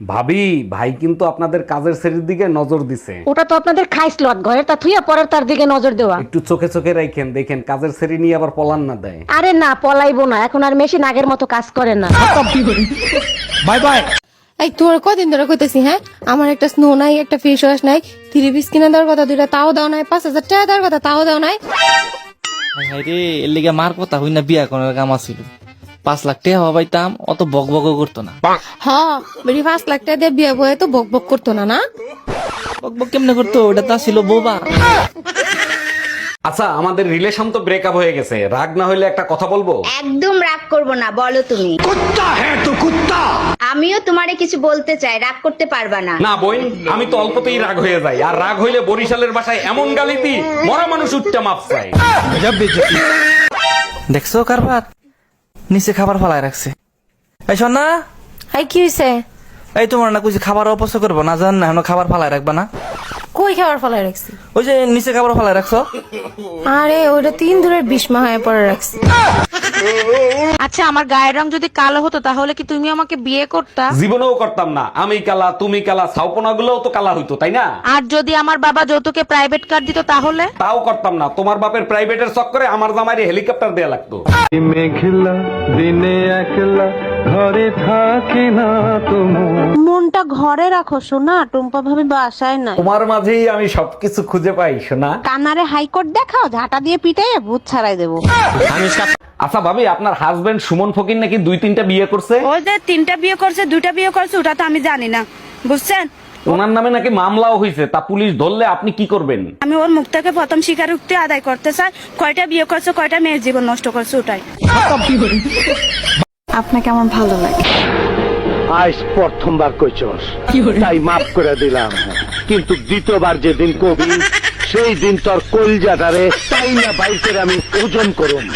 ভাবি ভাই কিন্তু আপনাদের কাজের শ্রেণির দিকে নজর দিছে। ওটা তো আপনাদের খাইস লট ঘরের তা থুইয়া পরের তার দিকে নজর দেওয়া। একটু চোখে চোখে রাখেন দেখেন কাজের শ্রেণি নিয়ে আবার পলান না দেয়। আরে না পলাইবো না এখন আর মেশিন আগের মতো কাজ করে না। Bye bye. এই তোমার কদিন ধরে কইতেছি হ্যাঁ? আমার একটা স্নো নাই একটা ফেস ওয়াশ নাই থ্রি পিস কিনে দেওয়ার কথা দুইটা তাও দাও নাই পাঁচ হাজার টাকা দেওয়ার কথা তাও দাও নাই। হাই রে এর লিগে মার কথা হই না বিয়া করার কাম আছিল। পাঁচ লাখ টাকা হবাইতাম অত বক বক করতো না। হ বেরি পাঁচ লাখ টাকা দিয়ে বিয়ে বয়ে তো বক বক করতো না না? বক বক কেমনে করতো? ওটা তা ছিল বোবা। আচ্ছা আমাদের রিলেশন তো ব্রেকআপ হয়ে গেছে। রাগ না হইলে একটা কথা বলব? একদম রাগ করব না বলো তুমি। কুত্তা হ্যাঁ তো কুত্তা! আমিও তোমারে কিছু বলতে চাই রাগ করতে পারবা না। না বই আমি তো অল্পতেই রাগ হয়ে যাই। আর রাগ হইলে বরিশালের বাসায় এমন গালিতি মরা মানুষ উঠটা মাপ চাই। দেখছ কারবার নিচে খাবার ফালায় রাখছে। এই শোন না। এই কি হয়েছে এই তোমার না কিছু খাবার অপচয় করব না জান না খাবার ফালায় রাখবা না। কই খাবার রাখছি? ওই যে নিচে খাবার ফালায় রাখছো? আরে ওইটা তিন বিষ্মা হয়ে পড়ে রাখছি। আচ্ছা আমার গায়ের রং যদি কালো হতো তাহলে কি তুমি আমাকে বিয়ে করতা? জীবনেও করতাম না। আমি কালা তুমি কালা ছাউপনা গুলোও তো কালা হইতো তাই না? আর যদি আমার বাবা যৌতুকে প্রাইভেট কার দিত তাহলে? তাও করতাম না। তোমার বাপের প্রাইভেটের চক্করে আমার জামাইরে হেলিকপ্টার দেয়া লাগতো। মেঘলা দিনে একলা ঘরে থাকে না তোমার। ঘরে রাখো সোনা। টুম্পা ভাবি বাসায় নাই। তোমার মাঝেই আমি সবকিছু খুঁজে পাই শোনা কানারে হাইকোর্ট দেখাও ঝাঁটা দিয়ে পিটাই ভূত ছাড়াই দেবো। আচ্ছা ভাবি আপনার হাজবেন্ড সুমন ফকির নাকি দুই তিনটা বিয়ে করছে? ওই যে তিনটা বিয়ে করছে দুইটা বিয়ে করছে ওটা তো আমি জানি না। বুঝছেন? ওনার নামে নাকি মামলাও হয়েছে তা পুলিশ ধরলে আপনি কি করবেন? আমি ওর মুখ থেকে প্রথম স্বীকারোক্তি আদায় করতে চাই। কয়টা বিয়ে করছে কয়টা মেয়ের জীবন নষ্ট করছে ওটাই। আপনাকে আমার ভালো লাগে? আজ প্রথমবার কইছস তাই মাফ করে দিলাম। কিন্তু দ্বিতীয়বার যেদিন কবি সেই দিন তোর কলজাটারে তাই না বাইকের আমি ওজন করুম।